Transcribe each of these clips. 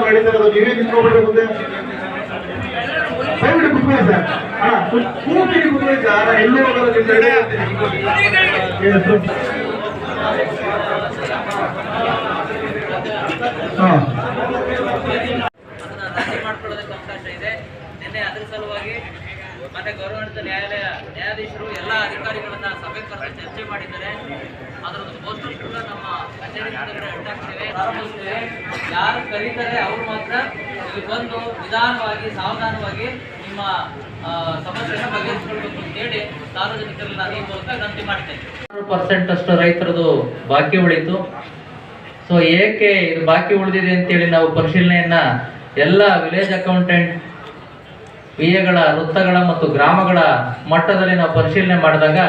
ಮಾಡಿದ್ದಾರೆ ಅದು ನೀವೇ ತಿಳ್ಕೊಬೇಕು ಮುಂದೆ. ದಯವಿಟ್ಟು ಕುತ್ಕೊಳ್ಳಿ ಸರ್. ಕುತ್ಕೊಳ್ಳಿ ಸರ್. ನಿಮ್ ಮಾಡ್ಕೊಳ್ಳೋದಕ್ಕೆ ಅವಕಾಶ ಇದೆ ಅದ್ರ ಸಲುವಾಗಿ ಮತ್ತೆ ಗೌರವಾನ್ವಿತ ನ್ಯಾಯಾಲಯ ನ್ಯಾಯಾಧೀಶರು ಎಲ್ಲ ಅಧಿಕಾರಿಗಳನ್ನ ಚರ್ಚೆ ಮಾಡಿದ್ದಾರೆ. ಅದರದ್ದು ಪೋಸ್ಟರ್ ನಮ್ಮ ಕಚೇರಿ. ಯಾರು ಕರೀತಾರೆ ಅವರು ಮಾತ್ರ ಇಲ್ಲಿ ಬಂದು ನಿಧಾನವಾಗಿ, ಸಾವಧಾನವಾಗಿ ನಿಮ್ಮ ಸಮಸ್ಯೆಯನ್ನು ಬಗೆಹರಿಸಿಕೊಳ್ಬೇಕು ಅಂತೇಳಿ ಸಾರ್ವಜನಿಕರಲ್ಲಿ ನಾನು ಈ ಮೂಲಕ ಗಂತಿ ಮಾಡಿದ್ದೇನೆ ಪರ್ಸೆಂಟ್ ಅಷ್ಟು ರೈತರದು ಬಾಕಿ ಉಳಿತು ಸೊ ಏಕೆ ಇದು ಬಾಕಿ ಉಳಿದಿದೆ ಅಂತೇಳಿ ನಾವು ಪರಿಶೀಲನೆಯನ್ನ ಎಲ್ಲ ವಿಲೇಜ್ ಅಕೌಂಟೆಂಟ್ ವಿಎಗಳ ವೃತ್ತಗಳ ಮತ್ತು ಗ್ರಾಮಗಳ ಮಟ್ಟದಲ್ಲಿ ನಾವು ಪರಿಶೀಲನೆ ಮಾಡಿದಾಗ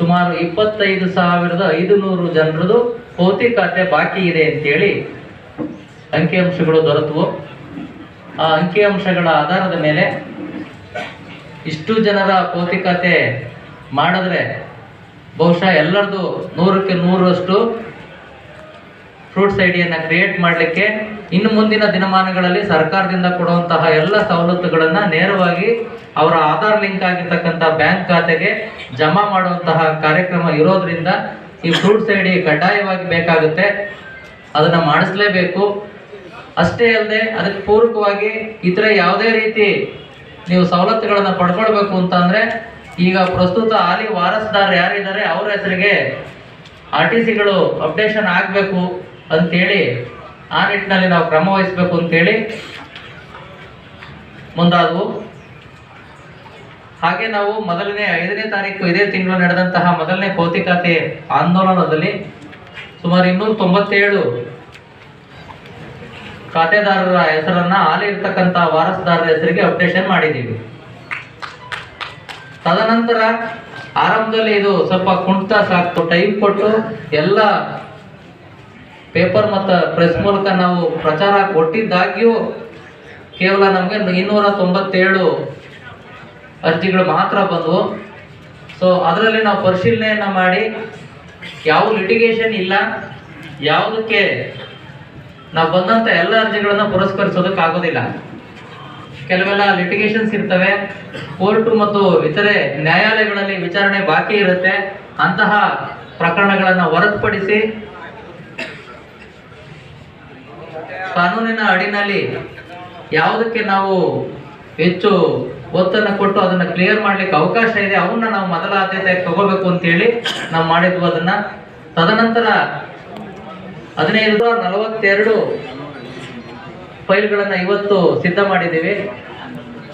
ಸುಮಾರು ಇಪ್ಪತ್ತೈದು ಸಾವಿರದ ಐದು ನೂರು ಜನರದು ಪೌತಿ ಖಾತೆ ಬಾಕಿ ಇದೆ ಅಂತೇಳಿ ಅಂಕಿಅಂಶಗಳು ದೊರೆತವು ಆ ಅಂಕಿಅಂಶಗಳ ಆಧಾರದ ಮೇಲೆ ಇಷ್ಟು ಜನರ ಪೌತಿ ಖಾತೆ ಮಾಡಿದ್ರೆ ಬಹುಶಃ ಎಲ್ಲರದು ನೂರಕ್ಕೆ ನೂರಷ್ಟು ಫ್ರೂಟ್ಸ್ ಐಡಿಯನ್ನು ಕ್ರಿಯೇಟ್ ಮಾಡಲಿಕ್ಕೆ ಇನ್ನು ಮುಂದಿನ ದಿನಮಾನಗಳಲ್ಲಿ ಸರ್ಕಾರದಿಂದ ಕೊಡುವಂತಹ ಎಲ್ಲ ಸವಲತ್ತುಗಳನ್ನು ನೇರವಾಗಿ ಅವರ ಆಧಾರ್ ಲಿಂಕ್ ಆಗಿರ್ತಕ್ಕಂಥ ಬ್ಯಾಂಕ್ ಖಾತೆಗೆ ಜಮಾ ಮಾಡುವಂತಹ ಕಾರ್ಯಕ್ರಮ ಇರೋದ್ರಿಂದ ಈ ಫ್ರೂಟ್ಸ್ ಐಡಿ ಕಡ್ಡಾಯವಾಗಿ ಬೇಕಾಗುತ್ತೆ. ಅದನ್ನ ಮಾಡಿಸ್ಲೇಬೇಕು. ಅಷ್ಟೇ ಅಲ್ಲದೆ ಅದಕ್ಕೆ ಪೂರಕವಾಗಿ ಇತರ ಯಾವುದೇ ರೀತಿ ನೀವು ಸವಲತ್ತುಗಳನ್ನು ಪಡ್ಕೊಳ್ಬೇಕು ಅಂತಂದ್ರೆ ಈಗ ಪ್ರಸ್ತುತ ಹಾಲಿ ವಾರಸ್ದಾರ್ ಯಾರಿದ್ದಾರೆ ಅವ್ರ ಹೆಸರಿಗೆ ಆರ್ ಟಿ ಸಿಗಳು ಅಪ್ಡೇಷನ್ ಆಗಬೇಕು ಅಂತೇಳಿ ಆ ನಿಟ್ಟಿನಲ್ಲಿ ನಾವು ಕ್ರಮ ವಹಿಸಬೇಕು ಅಂತೇಳಿ ಮುಂದಾದವು. ಹಾಗೆ ನಾವು ಮೊದಲನೇ ಐದನೇ ತಾರೀಕು ಇದೇ ತಿಂಗಳು ನಡೆದಂತಹ ಮೊದಲನೇ ಪೌತಿ ಖಾತೆ ಆಂದೋಲನದಲ್ಲಿ ಸುಮಾರು ಇನ್ನೂರ ತೊಂಬತ್ತೇಳು ಖಾತೆದಾರರ ಹೆಸರನ್ನ ಹಾಲಿ ಇರ್ತಕ್ಕಂಥ ವಾರಸುದಾರರ ಹೆಸರಿಗೆ ಅಪ್ಡೇಷನ್ ಮಾಡಿದ್ದೀವಿ. ತದನಂತರ ಆರಂಭದಲ್ಲಿ ಇದು ಸ್ವಲ್ಪ ಕುಂಟ ಸಾಕು ಟೈಮ್ ಕೊಟ್ಟು ಎಲ್ಲ ಪೇಪರ್ ಮತ್ತು ಪ್ರೆಸ್ ಮೂಲಕ ನಾವು ಪ್ರಚಾರ ಕೊಟ್ಟಿದ್ದಾಗ್ಯೂ ಕೇವಲ ನಮಗೆ ಇನ್ನೂರ ತೊಂಬತ್ತೇಳು ಅರ್ಜಿಗಳು ಮಾತ್ರ ಬಂದವು. ಸೊ ಅದರಲ್ಲಿ ನಾವು ಪರಿಶೀಲನೆಯನ್ನು ಮಾಡಿ, ಯಾವ ಲಿಟಿಗೇಷನ್ ಇಲ್ಲ, ಯಾವುದಕ್ಕೆ ನಾವು ಬಂದಂಥ ಎಲ್ಲ ಅರ್ಜಿಗಳನ್ನು ಪುರಸ್ಕರಿಸೋದಕ್ಕಾಗೋದಿಲ್ಲ ಕೆಲವೆಲ್ಲ ಲಿಟಿಗೇಷನ್ಸ್ ಇರ್ತವೆ ಕೋರ್ಟು ಮತ್ತು ಇತರೆ ನ್ಯಾಯಾಲಯಗಳಲ್ಲಿ ವಿಚಾರಣೆ ಬಾಕಿ ಇರುತ್ತೆ. ಅಂತಹ ಪ್ರಕರಣಗಳನ್ನು ಹೊರತುಪಡಿಸಿ ಕಾನೂನಿನ ಅಡಿನಲ್ಲಿ ಯಾವುದಕ್ಕೆ ನಾವು ಹೆಚ್ಚು ಒತ್ತನ್ನು ಕೊಟ್ಟು ಅದನ್ನ ಕ್ಲಿಯರ್ ಮಾಡ್ಲಿಕ್ಕೆ ಅವಕಾಶ ಇದೆ. ಅವನ್ನ ನಾವು ಮೊದಲ ಆದ್ಯತೆ ತಗೋಬೇಕು ಅಂತೇಳಿ ನಾವು ಮಾಡಿದ್ವು ಅದನ್ನ. ತದನಂತರ ಹದಿನೈದು ನಲವತ್ತೆರಡು ಫೈಲ್ಗಳನ್ನು ಇವತ್ತು ಸಿದ್ಧ ಮಾಡಿದ್ದೀವಿ.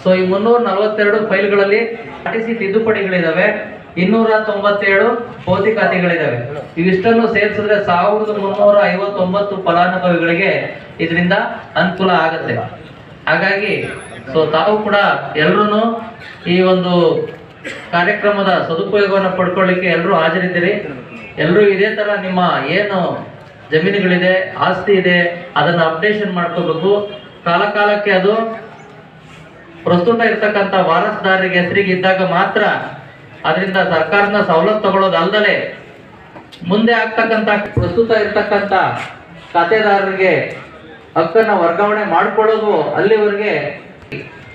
ಸೊ ಈ ಮುನ್ನೂರ ನಲವತ್ತೆರಡು ಫೈಲ್ಗಳಲ್ಲಿ ಆಟಿಸಿ ತಿದ್ದುಪಡಿಗಳಿದಾವೆ. ಇನ್ನೂರ ತೊಂಬತ್ತೇಳು ಭೌತಿಕ ಖಾತೆಗಳಿದಾವೆ ಇವಿಷ್ಟನ್ನು ಸೇರಿಸಿದ್ರೆ ಸಾವಿರದ ಮುನ್ನೂರ ಐವತ್ತೊಂಬತ್ತು ಫಲಾನುಭವಿಗಳಿಗೆ ಇದರಿಂದ ಅನುಕೂಲ ಆಗುತ್ತೆ. ಹಾಗಾಗಿ ಸೊ ತಾವು ಕೂಡ ಎಲ್ಲರೂ ಈ ಒಂದು ಕಾರ್ಯಕ್ರಮದ ಸದುಪಯೋಗವನ್ನು ಪಡ್ಕೊಳ್ಳಿಕ್ಕೆ ಎಲ್ಲರೂ ಹಾಜರಿದ್ದೀರಿ. ಎಲ್ಲರೂ ಇದೇ ತರ ನಿಮ್ಮ ಏನು ಜಮೀನುಗಳಿದೆ, ಆಸ್ತಿ ಇದೆ, ಅದನ್ನ ಅಪ್ಡೇಷನ್ ಮಾಡ್ಕೋಬೇಕು. ಕಾಲಕಾಲಕ್ಕೆ ಅದು ಪ್ರಸ್ತುತ ಇರ್ತಕ್ಕಂಥ ವಾರಸ್ದಾರರಿಗೆ ಹೆಸರಿಗೆ ಇದ್ದಾಗ ಮಾತ್ರ ಅದರಿಂದ ಸರ್ಕಾರದ ಸವಲತ್ತು ತಗೊಳ್ಳೋದಲ್ಲದೆ ಮುಂದೆ ಆಗ್ತಕ್ಕಂಥ ಪ್ರಸ್ತುತ ಇರ್ತಕ್ಕಂಥ ಖಾತೆದಾರರಿಗೆ ಹಕ್ಕನ್ನ ವರ್ಗಾವಣೆ ಮಾಡಿಕೊಳ್ಳೋದು ಅಲ್ಲಿವರೆಗೆ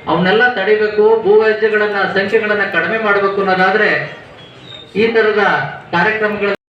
ಅವನ್ನೆಲ್ಲ ತಡಿಬೇಕು ಭೂ ವ್ಯಾಜ್ಯಗಳನ್ನ ಸಂಖ್ಯೆಗಳನ್ನ ಕಡಿಮೆ ಮಾಡಬೇಕು ಅನ್ನೋದಾದ್ರೆ ಈ ತರದ ಕಾರ್ಯಕ್ರಮಗಳ